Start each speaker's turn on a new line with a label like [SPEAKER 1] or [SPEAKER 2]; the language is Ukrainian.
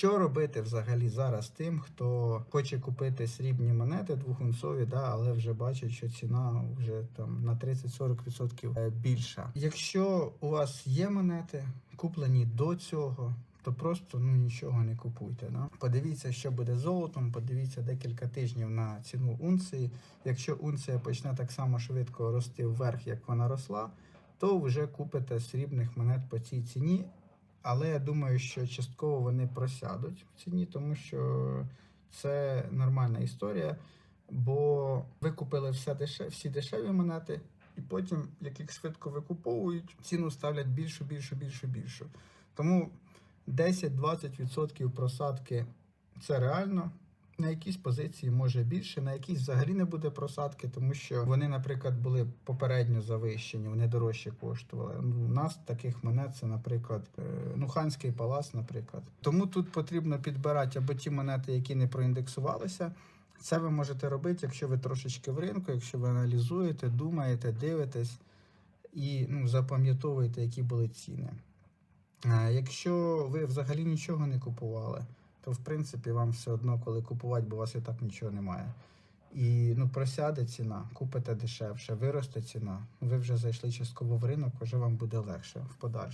[SPEAKER 1] Що робити взагалі зараз тим, хто хоче купити срібні монети двохунцові, да, але вже бачить, що ціна вже там на 30-40% е, більша. Якщо у вас є монети, куплені до цього. То просто ну нічого не купуйте. Да? Подивіться, що буде золотом, подивіться декілька тижнів на ціну унції. Якщо унція почне так само швидко рости вверх, як вона росла, то вже купите срібних монет по цій ціні. Але я думаю, що частково вони просядуть в ціні, тому що це нормальна історія. Бо ви купили все деше, всі дешеві монети, і потім, як їх швидко викуповують, ціну ставлять більшу, більшу, більшу, більшу. Тому 10-20% просадки це реально. На якійсь позиції може більше, на якійсь взагалі не буде просадки, тому що вони, наприклад, були попередньо завищені, вони дорожче коштували. Ну, у нас таких монет це, наприклад, е, ну, ханський палац, наприклад. Тому тут потрібно підбирати або ті монети, які не проіндексувалися. Це ви можете робити, якщо ви трошечки в ринку, якщо ви аналізуєте, думаєте, дивитесь і ну, запам'ятовуєте, які були ціни. Якщо ви взагалі нічого не купували, то в принципі вам все одно, коли купувати, бо у вас і так нічого немає. І ну, просяде ціна, купите дешевше, виросте ціна. Ви вже зайшли частково в ринок, вже вам буде легше в подальшому.